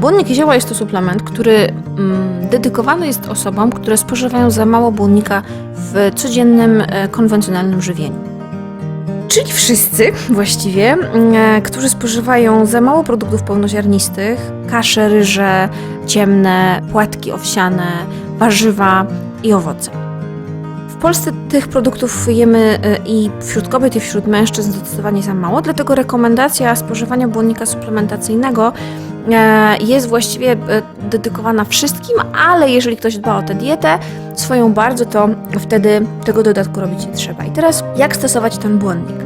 Błonnik jezioła jest to suplement, który mm, dedykowany jest osobom, które spożywają za mało błonnika w codziennym, e, konwencjonalnym żywieniu. Czyli wszyscy właściwie, e, którzy spożywają za mało produktów pełnoziarnistych, kasze, ryże, ciemne, płatki owsiane, warzywa i owoce. W Polsce tych produktów jemy e, i wśród kobiet, i wśród mężczyzn zdecydowanie za mało, dlatego rekomendacja spożywania błonnika suplementacyjnego jest właściwie e, dedykowana wszystkim, ale jeżeli ktoś dba o tę dietę swoją bardzo, to wtedy tego dodatku robić nie trzeba. I teraz jak stosować ten błonnik?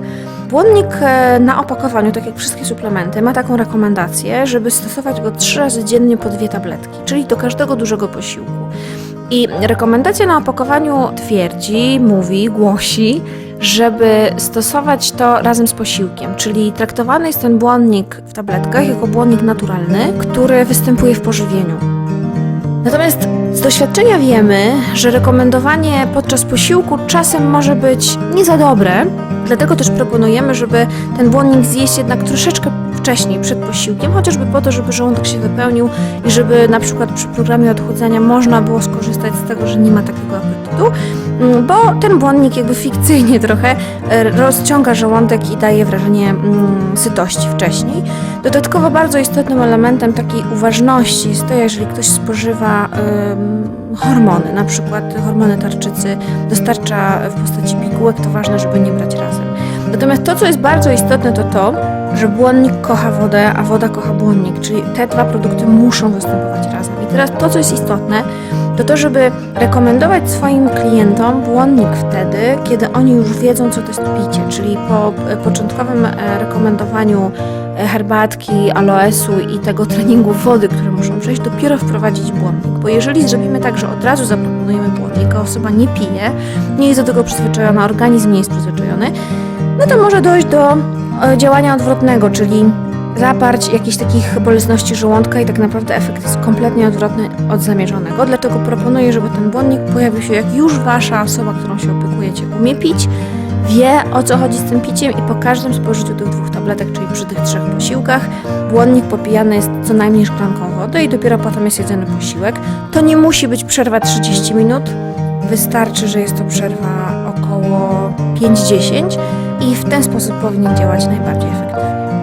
Błonnik e, na opakowaniu, tak jak wszystkie suplementy, ma taką rekomendację, żeby stosować go trzy razy dziennie po dwie tabletki, czyli do każdego dużego posiłku. I rekomendacja na opakowaniu twierdzi, mówi, głosi, żeby stosować to razem z posiłkiem, czyli traktowany jest ten błonnik w tabletkach jako błonnik naturalny, który występuje w pożywieniu. Natomiast z doświadczenia wiemy, że rekomendowanie podczas posiłku czasem może być nie za dobre, dlatego też proponujemy, żeby ten błonnik zjeść jednak troszeczkę wcześniej, przed posiłkiem, chociażby po to, żeby żołądek się wypełnił i żeby na przykład przy programie odchudzania można było skorzystać z tego, że nie ma takiego apetytu, mm, bo ten błonnik jakby fikcyjnie trochę e, rozciąga żołądek i daje wrażenie mm, sytości wcześniej. Dodatkowo bardzo istotnym elementem takiej uważności jest to, jeżeli ktoś spożywa hormony, na przykład hormony tarczycy, dostarcza w postaci pigułek, to ważne, żeby nie brać razem. Natomiast to, co jest bardzo istotne, to to, że błonnik kocha wodę, a woda kocha błonnik, czyli te dwa produkty muszą występować razem. I teraz to, co jest istotne, to to, żeby rekomendować swoim klientom błonnik wtedy, kiedy oni już wiedzą, co to jest picie, czyli po e, początkowym e, rekomendowaniu e, herbatki, aloesu i tego treningu wody, które muszą przejść, dopiero wprowadzić błonnik. Bo jeżeli zrobimy tak, że od razu zaproponujemy błonnik, a osoba nie pije, nie jest do tego przyzwyczajona, organizm nie jest przyzwyczajony, no to może dojść do działania odwrotnego, czyli zaparć jakichś takich bolesności żołądka i tak naprawdę efekt jest kompletnie odwrotny od zamierzonego. Dlatego proponuję, żeby ten błonnik pojawił się jak już wasza osoba, którą się opiekujecie, umie pić, wie o co chodzi z tym piciem i po każdym spożyciu tych dwóch tabletek, czyli przy tych trzech posiłkach, błonnik popijany jest co najmniej szklanką wody i dopiero potem jest jedzony posiłek. To nie musi być przerwa 30 minut, wystarczy, że jest to przerwa około 5-10 i w ten sposób powinien działać najbardziej efektywnie.